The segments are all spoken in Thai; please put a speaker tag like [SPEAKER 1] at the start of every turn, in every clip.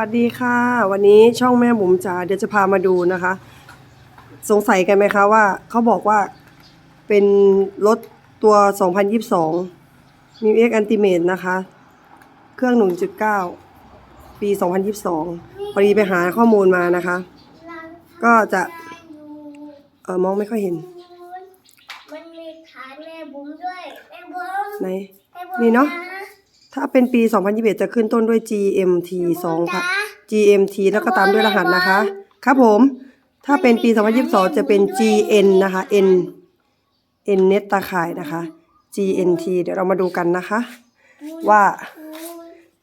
[SPEAKER 1] วัสดีค่ะ วันนี้ช่องแม่บุ๋มจ๋าเดี๋ยวจะพามาดูนะคะ สงสัยกันไหมคะว่าเขาบอกว่าเป็นรถตัว 2022 New X Ultimate นะคะ เครื่อง 1.9 ปี 2022 พอดีไปหาข้อมูลมานะคะ ก็จะเออมองไม่ค่อยเห็น
[SPEAKER 2] มันมีฐานแม่บุ๋มด้วยแม่บุ๋ม
[SPEAKER 1] ไหน
[SPEAKER 2] แม่บุ๋ม
[SPEAKER 1] นี่เนอะ
[SPEAKER 2] จ๊
[SPEAKER 1] ถ้าเป็นปี 2021 จะขึ้นต้นด้วย GMT 2ค่ะ GMT แล้วก็ตามด้วยรหัสนะคะ ครับผม ถ้าเป็นปี 2022 จะเป็น GN นะคะ N N เน็ตตาข่ายนะคะ GNT เดี๋ยวเรามาดูกันนะคะ ว่า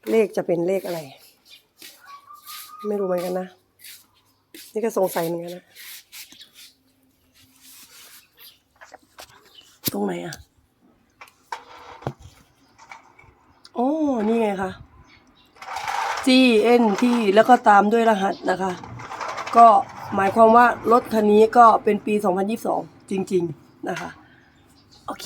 [SPEAKER 1] เลขจะเป็นเลขอะไร ไม่รู้เหมือนกันนะ นี่ก็สงสัยเหมือนกันนะ ตรงไหนอะ โอ้นี่ไงคะ G N T แล้วก็ตามด้วยรหัสนะคะ ก็หมายความว่ารถคันนี้ก็เป็นปี 2022 จริง ๆ นะคะ โอเค